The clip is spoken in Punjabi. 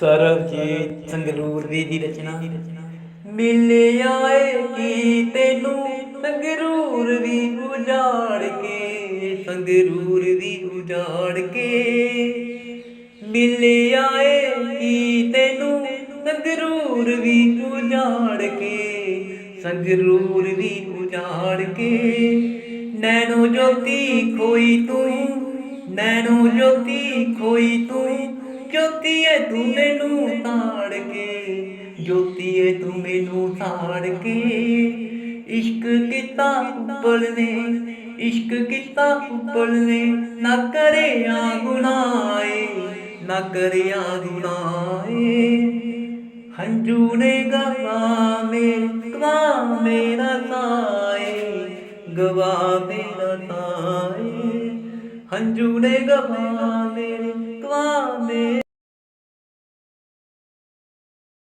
ਸਰਬਜੀਤ ਸੰਗਰੂਰ ਦੀ ਦੀ ਰਚਨਾ। ਮਿਲ ਆਏ ਕੀ ਤੈਨੂੰ ਸੰਗਰੂਰ ਵੀ ਉਜਾੜ ਕੇ, ਸੰਗਰੂਰ ਵੀ ਉਜਾੜ ਕੇ। ਮਿਲ ਆਏ ਕੀ ਤੈਨੂੰ ਸੰਗਰੂਰ ਵੀ ਉਜਾੜ ਕੇ, ਸੰਗਰੂਰ ਵੀ ਉਜਾੜ ਕੇ। ਨੈਣੋ ਜੋਤੀ ਖੋਈ ਤੂੰ, ਨੈਣੋ ਜੋਤੀ ਖੋਈ ਤੂੰ ਜੋਤੀਏ ਏ ਤੂੰ ਮੈਨੂੰ ਤਾੜ ਕੇ, ਜੋਤੀਏ ਏ ਤੂੰ ਮੈਨੂੰ ਤਾੜ ਕੇ। ਇਸ਼ਕ ਕੀਤਾ ਉੱਪਲ ਨੇ, ਇਸ਼ਕ ਕੀਤਾ ਉੱਪਲ ਨੇ। ਨਾ ਕਰਿਆ ਗੁਨਾਏ, ਨਾ ਕਰਿਆ ਗੁਨਾਏ ਹੰਝੂ ਨੇ ਗਵਾ ਮੇਰੇ ਗਵਾ ਮੇਰਾ ਤਾਏ ਗਵਾ ਮੇਰਾ ਤਾਏ ਹੰਝੂ ਨੇ ਗਵਾ ਮੇਰੇ ਗਵਾ ਮੇਰੇ